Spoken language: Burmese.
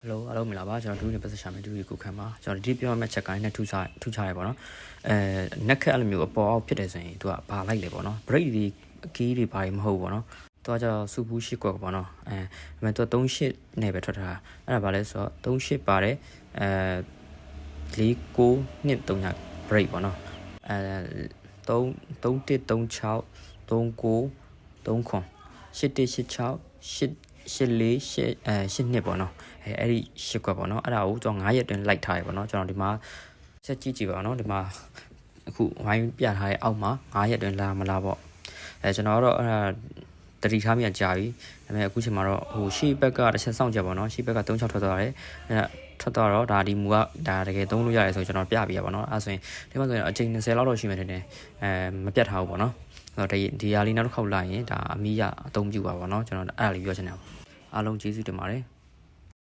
ဟယ်လိုအားလုံးမင်္ဂလာပါကျွန်တော်ဒူးနေပတ်စရှာမယ်ဒူးရီကိုခံပါကျွန်တော်ဒီပြောမယ့်ချက်ကိုင်းနဲ့ထူချထူချရဲပေါ့နော်အဲနက်ခက်အဲ့လိုမျိုးအပေါ်အောက်ဖြစ်တယ်ဆိုရင်သူကဘာလိုက်လဲပေါ့နော် break ဒီအကီးတွေဘာတွေမဟုတ်ဘူးပေါ့နော်သူကကျတော့စူပူးရှစ်ကွက်ပေါ့နော်အဲဒါပေမဲ့သူက38နဲ့ပဲထွက်ထားတာအဲ့ဒါဘာလဲဆိုတော့38ပါတယ်အဲ4 9နှစ်3ည break ပေါ့နော်အဲ3 3136 39 3ခွန်8186 8 8လေး8အဲ8နှစ်ပေါ့နော်အဲအဲ့ဒီ8ကွက်ပေါ့နော်အဲ့ဒါကိုကျွန်တော်9ရက်တွင်လိုက်ထားရပေါ့နော်ကျွန်တော်ဒီမှာဆက်ကြည့်ကြည့်ပါနော်ဒီမှာအခုဝိုင်းပြထားတဲ့အောက်မှာ9ရက်တွင်လာမလားပေါ့အဲကျွန်တော်ကတော့အဲ့ဒါတတိထားမြကြာပြီဒါပေမဲ့အခုချိန်မှာတော့ဟိုရှေ့ဘက်ကတစ်ချက်စောင့်ကြပါတော့ရှေ့ဘက်က36ထွက်သွားတယ်အဲဒါထွက်သွားတော့ဒါဒီမူကဒါတကယ်သုံးလို့ရတယ်ဆိုကျွန်တော်ပြပြရပါတော့အဲဆိုရင်ဒီမှာဆိုရင်အချိန်20လောက်တော့ရှိမှထင်တယ်အဲမပြတ်ထားဘူးပေါ့နော်အဲ့တော့ ဒီဒီဟာလေးနောက်တစ်ခေါက်လိုက်ရင်ဒါအမီးရအသုံးပြုပါပေါ့နော်ကျွန်တော်အဲ့ဒါလေးပြောချင်တယ်အားလုံးကျေးဇူးတင်ပါတယ်